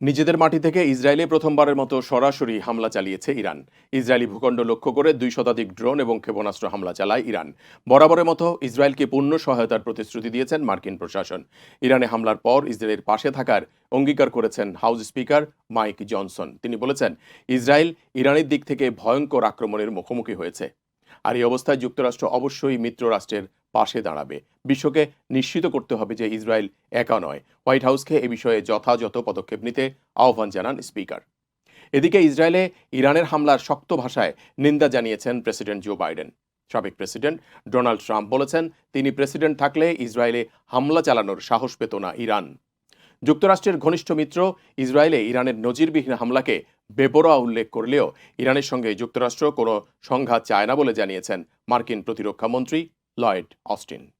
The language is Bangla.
নিজেদের মাটি থেকে ইসরায়েলে প্রথমবারের মতো সরাসরি হামলা চালিয়েছে ইরান। ইসরায়েলি ভূখণ্ড লক্ষ্য করে দুই শতাধিক ড্রোন এবং ক্ষেপণাস্ত্র হামলা চালায় ইরান। বরাবরের মতো ইসরায়েলকে পূর্ণ সহায়তার প্রতিশ্রুতি দিয়েছেন মার্কিন প্রশাসন। ইরানে হামলার পর ইসরায়েলের পাশে থাকার অঙ্গীকার করেছেন হাউস স্পিকার মাইক জনসন। তিনি বলেছেন, ইসরায়েল ইরানের দিক থেকে ভয়ঙ্কর আক্রমণের মুখোমুখি হয়েছে। আর এই অবস্থায় যুক্তরাষ্ট্র অবশ্যই মিত্র রাষ্ট্রের পাশে দাঁড়াবে। বিশ্বকে নিশ্চিত করতে হবে যে ইসরায়েল একা নয়। হোয়াইট হাউসকে এ বিষয়ে যথাযথ পদক্ষেপ নিতে আহ্বান জানান স্পিকার। এদিকে ইসরায়েলে ইরানের হামলার শক্ত ভাষায় নিন্দা জানিয়েছেন প্রেসিডেন্ট জো বাইডেন। সাবেক প্রেসিডেন্ট ডোনাল্ড ট্রাম্প বলেছেন, তিনি প্রেসিডেন্ট থাকলে ইসরায়েলে হামলা চালানোর সাহস পেত না ইরান। যুক্তরাষ্ট্রের ঘনিষ্ঠ মিত্র ইসরায়েলে ইরানের নজিরবিহীন হামলাকে বেপরোয়া উল্লেখ করলেও ইরানের সঙ্গে যুক্তরাষ্ট্র কোনো সংঘাত চায় না বলে জানিয়েছেন মার্কিন প্রতিরক্ষা Lloyd Austin.